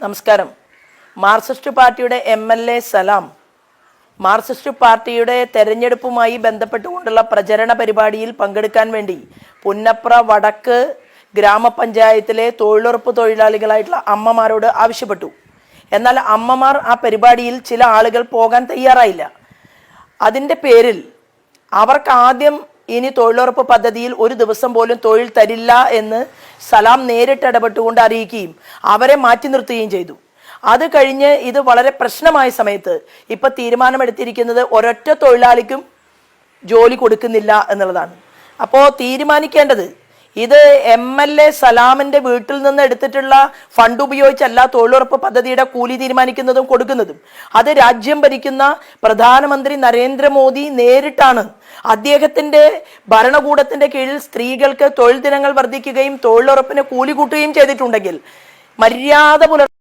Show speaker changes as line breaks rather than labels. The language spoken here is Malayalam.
നമസ്കാരം. മാർക്സിസ്റ്റ് പാർട്ടിയുടെ M L A Salam. Marxist പാർട്ടിയുടെ തെരഞ്ഞെടുപ്പുമായി ബന്ധപ്പെട്ടുകൊണ്ടുള്ള പ്രചരണ പരിപാടിയിൽ പങ്കെടുക്കാൻ വേണ്ടി പുന്നപ്ര വടക്ക് ഗ്രാമപഞ്ചായത്തിലെ തൊഴിലുറപ്പ് തൊഴിലാളികളായിട്ടുള്ള അമ്മമാരോട് ആവശ്യപ്പെട്ടു. എന്നാൽ അമ്മമാർ ആ പരിപാടിയിൽ ചില ആളുകൾ പോകാൻ തയ്യാറായില്ല. അതിന്റെ പേരിൽ അവർക്ക് ആദ്യം ഇനി തൊഴിലുറപ്പ് പദ്ധതിയിൽ ഒരു ദിവസം പോലും തൊഴിൽ തരില്ല എന്ന് സലാം നേരിട്ട് ഇടപെട്ടുകൊണ്ട് അറിയിക്കുകയും അവരെ മാറ്റി നിർത്തുകയും ചെയ്തു. അത് കഴിഞ്ഞ് ഇത് വളരെ പ്രശ്നമായ സമയത്ത് ഇപ്പൊ തീരുമാനമെടുത്തിരിക്കുന്നത് ഒരൊറ്റ തൊഴിലാളിക്കും ജോലി കൊടുക്കുന്നില്ല എന്നുള്ളതാണ്. അപ്പോൾ തീരുമാനിക്കേണ്ടത് ഇത് എം എൽ എ സലാമിന്റെ വീട്ടിൽ നിന്ന് എടുത്തിട്ടുള്ള ഫണ്ട് ഉപയോഗിച്ചല്ല തൊഴിലുറപ്പ് പദ്ധതിയുടെ കൂലി തീരുമാനിക്കുന്നതും കൊടുക്കുന്നതും. അത് രാജ്യം ഭരിക്കുന്ന പ്രധാനമന്ത്രി നരേന്ദ്രമോദി നേരിട്ടാണ്. അദ്ദേഹത്തിന്റെ ഭരണകൂടത്തിന്റെ കീഴിൽ സ്ത്രീകൾക്ക് തൊഴിൽ ദിനങ്ങൾ വർദ്ധിക്കുകയും തൊഴിലുറപ്പിന് കൂലി കൂട്ടുകയും ചെയ്തിട്ടുണ്ടെങ്കിൽ മര്യാദ പുലർ